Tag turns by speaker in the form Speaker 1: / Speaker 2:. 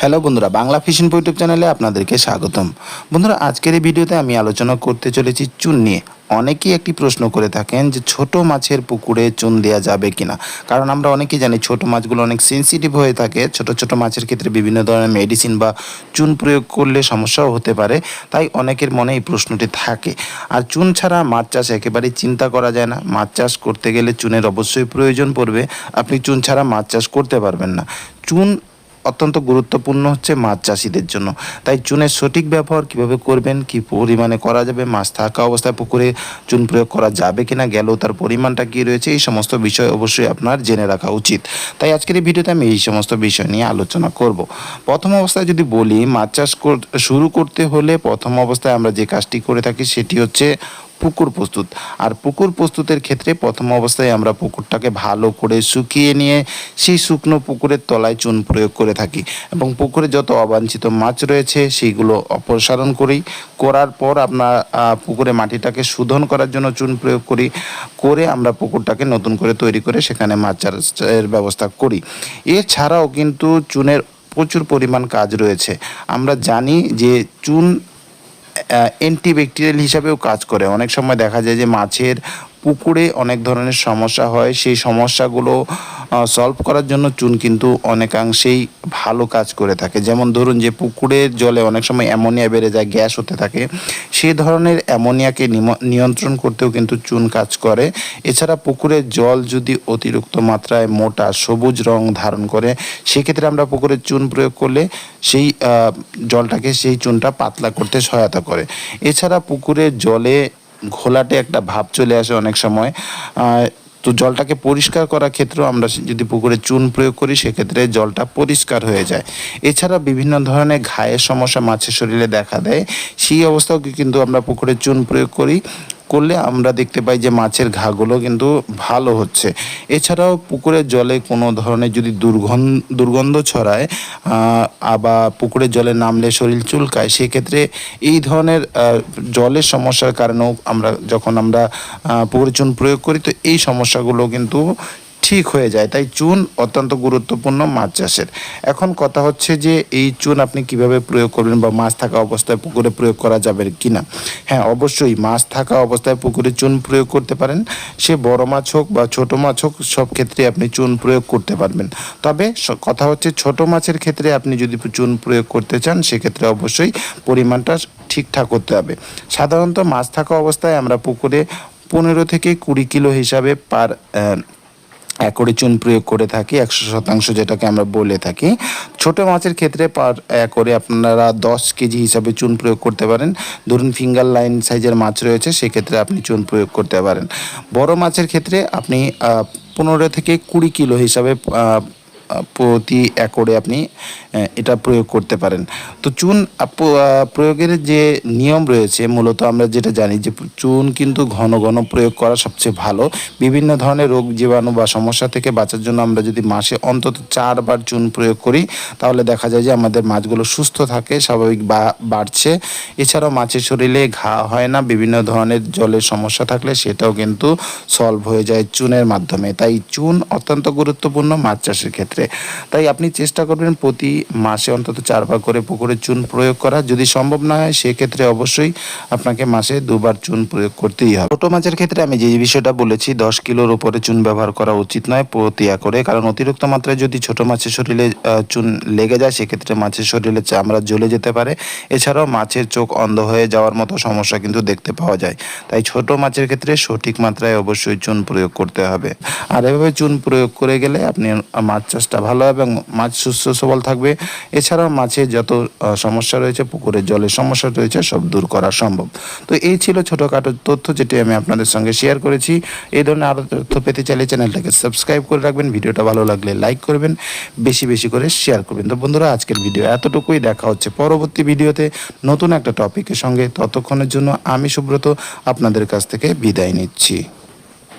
Speaker 1: Hello বন্ধুরা, Bangla fishing YouTube চ্যানেলে আপনাদেরকে স্বাগতম। বন্ধুরা, আজকের এই ভিডিওতে আমি আলোচনা করতে চলেছি চুন নিয়ে। অনেকেই একটি প্রশ্ন করে থাকেন যে ছোট মাছের পুকুরে চুন দেওয়া যাবে কিনা? কারণ আমরা অনেকেই জানি ছোট মাছগুলো অনেক সেন্সিটিভ হয়ে থাকে। ছোট ছোট মাছের ক্ষেত্রে বিভিন্ন ধরনের মেডিসিন বা চুন প্রয়োগ করলে সমস্যাও হতে পারে। তাই অনেকের মনে এই প্রশ্নটি থাকে। আর চুন ছাড়া মাছ চাষ একেবারেই চিন্তা করা যায় না। মাছ চাষ করতে গেলে চুনের অবশ্যই প্রয়োজন পড়বে। আপনি চুন ছাড়া মাছ চাষ করতে পারবেন না। চুন অত্যন্ত গুরুত্বপূর্ণ হচ্ছে মাছ চাষিদের জন্য। তাই চুনের সঠিক ব্যবহার কীভাবে করবেন, কি পরিমাণে করা যাবে, মাছ থাকা অবস্থায় পুকুরে চুন প্রয়োগ করা যাবে কিনা, গেলেও তার পরিমাণটা কী রয়েছে, এই সমস্ত বিষয় অবশ্যই আপনার জেনে রাখা উচিত। তাই আজকের এই ভিডিওতে আমি এই সমস্ত বিষয় নিয়ে আলোচনা করব। প্রথম অবস্থায় যদি বলি, মাছ চাষ শুরু করতে হলে প্রথম অবস্থায় আমরা যে কাজটি করে থাকি সেটি হচ্ছে পুকুর প্রস্তুত। আর পুকুর প্রস্তুতের ক্ষেত্রে প্রথম অবস্থায় আমরা পুকুরটাকে ভালো করে শুকিয়ে নিয়ে সেই শুকনো পুকুরের তলায় চুন প্রয়োগ করে থাকি এবং পুকুরে যত অবাঞ্ছিত মাছ রয়েছে সেইগুলো অপসারণ করি। করার পর আপনার পুকুরে মাটিটাকে শোধন করার জন্য চুন প্রয়োগ করি। করে আমরা পুকুরটাকে নতুন করে তৈরি করে সেখানে মাছ চাষের ব্যবস্থা করি। এছাড়াও কিন্তু চুনের প্রচুর পরিমাণ কাজ রয়েছে। আমরা জানি যে চুন অ্যান্টিব্যাকটেরিয়াল হিসাবেও কাজ করে। অনেক সময় দেখা যায় যে মাছের পুকুরে অনেক ধরনের সমস্যা হয়। সেই সমস্যাগুলো সলভ করার জন্য চুন কিন্তু অনেকাংশেই ভালো কাজ করে থাকে। যেমন ধরুন যে পুকুরের জলে অনেক সময় অ্যামোনিয়া বেড়ে যায়, গ্যাস হতে থাকে সেই ধরনের অ্যামোনিয়াকে নিয়ন্ত্রণ করতেও কিন্তু চুন কাজ করে। এছাড়া পুকুরের জল যদি অতিরিক্ত মাত্রায় মোটা, সবুজ রং ধারণ করে, সেক্ষেত্রে আমরা পুকুরে চুন প্রয়োগ করলে সেই জলটাকে সেই চুনটা পাতলা করতে সহায়তা করে। এছাড়া পুকুরের জলে ঘোলাটে একটা ভাব চলে আসে অনেক সময়। তো জলটাকে পরিষ্কার করার ক্ষেত্রেও আমরা যদি পুকুরে চুন প্রয়োগ করি, সেক্ষেত্রে জলটা পরিষ্কার হয়ে যায়। এছাড়া বিভিন্ন ধরনের ঘায়ের সমস্যা মাছের শরীরে দেখা দেয়। সেই অবস্থাও কিন্তু আমরা পুকুরে চুন প্রয়োগ করি। করলে আমরা দেখতে পাই যে মাছের ঘাগুলো কিন্তু ভালো হচ্ছে। এছাড়াও পুকুরের জলে কোনো ধরনের যদি দুর্গন্ধ দুর্গন্ধ ছড়ায় আবার পুকুরের জলে নামলে শরীর চুলকায়, সেক্ষেত্রে এই ধরনের জলের সমস্যার কারণেও আমরা যখন আমরা পুকুরের চুন প্রয়োগ করি, তো এই সমস্যাগুলো কিন্তু ঠিক হয়ে যায়, তাই চুন অত্যন্ত গুরুত্বপূর্ণ মাছ চাষের। এখন কথা হচ্ছে যে, এই চুন আপনি কীভাবে প্রয়োগ করবেন বা মাছ থাকা অবস্থায় পুকুরে প্রয়োগ করা যাবে কিনা? হ্যাঁ অবশ্যই মাছ থাকা অবস্থায় পুকুরে চুন প্রয়োগ করতে পারেন। সে বড় মাছ হোক বা ছোট মাছ হোক, সব ক্ষেত্রে আপনি চুন প্রয়োগ করতে পারবেন। তবে কথা হচ্ছে ছোট মাছের ক্ষেত্রে আপনি যদি চুন প্রয়োগ করতে চান, সেক্ষেত্রে অবশ্যই পরিমাণটা ঠিকঠাক করতে হবে। সাধারণত মাছ থাকা অবস্থায় আমরা পুকুরে পনেরো থেকে কুড়ি কিলো হিসাবে পার একরে চুন প্রয়োগ করে থাকি, একশো শতাংশ যেটাকে আমরা বলে থাকি। ছোট মাছের ক্ষেত্রে পার একরে আপনারা দশ কেজি হিসাবে চুন প্রয়োগ করতে পারেন। ধরুন ফিঙ্গার লাইন সাইজের মাছ রয়েছে, সেক্ষেত্রে আপনি চুন প্রয়োগ করতে পারেন। বড় মাছের ক্ষেত্রে আপনি পনেরো থেকে কুড়ি কিলো হিসাবে প্রতি একরে আপনি এটা প্রয়োগ করতে পারেন। তো চুন প্রয়োগের যে নিয়ম রয়েছে, মূলত আমরা যেটা জানি যে চুন কিন্তু ঘন ঘন প্রয়োগ করা সবচেয়ে ভালো। বিভিন্ন ধরনের রোগ জীবাণু বা সমস্যা থেকে বাঁচার জন্য আমরা যদি মাসে অন্তত চারবার চুন প্রয়োগ করি, তাহলে দেখা যায় যে আমাদের মাছগুলো সুস্থ থাকে, স্বাভাবিক বাড়ছে। এছাড়াও মাছের শরীরে ঘা হয় না, বিভিন্ন ধরনের জলের সমস্যা থাকলে সেটাও কিন্তু সলভ হয়ে যায় চুনের মাধ্যমে। তাই চুন অত্যন্ত গুরুত্বপূর্ণ মাছ চাষের ক্ষেত্রে। তাই আপনি চেষ্টা করবেন প্রতি মাসে অন্তত চারবার করে পুকুরে চুন প্রয়োগ করা। যদি সম্ভব না হয়, সেক্ষেত্রে অবশ্যই আপনাকে মাসে দুবার চুন প্রয়োগ করতেই হবে। ছোটো মাছের ক্ষেত্রে আমি যে বিষয়টা বলেছি, দশ কিলোর উপরে চুন ব্যবহার করা উচিত নয় প্রতি একরে। কারণ অতিরিক্ত মাত্রায় যদি ছোট মাছের শরীরে চুন লেগে যায়, সেক্ষেত্রে মাছের শরীরে চামড়া জ্বলে যেতে পারে। এছাড়াও মাছের চোখ অন্ধ হয়ে যাওয়ার মতো সমস্যা কিন্তু দেখতে পাওয়া যায়। তাই ছোট মাছের ক্ষেত্রে সঠিক মাত্রায় অবশ্যই চুন প্রয়োগ করতে হবে। আর এভাবে চুন প্রয়োগ করে গেলে আপনি মাছ চাষটা ভালো এবং মাছ সুস্থ সবল থাকবে। এছাড়াও মাছের যত সমস্যা রয়েছে পুকুরের জলের সমস্যা রয়েছে, সব দূর করা সম্ভব। তো এই ছিল ছোটোখাটো তথ্য যেটি আমি আপনাদের সঙ্গে শেয়ার করেছি। এই ধরনের আরও তথ্য পেতে চাইলে চ্যানেলটাকে সাবস্ক্রাইব করে রাখবেন, ভিডিওটা ভালো লাগলে লাইক করবেন, বেশি বেশি করে শেয়ার করবেন। তো বন্ধুরা, আজকের ভিডিও এতটুকুই। দেখা হচ্ছে পরবর্তী ভিডিওতে নতুন একটা টপিকের সঙ্গে। ততক্ষণের জন্য আমি সুব্রত, আপনাদের কাছ থেকে বিদায় নিচ্ছি।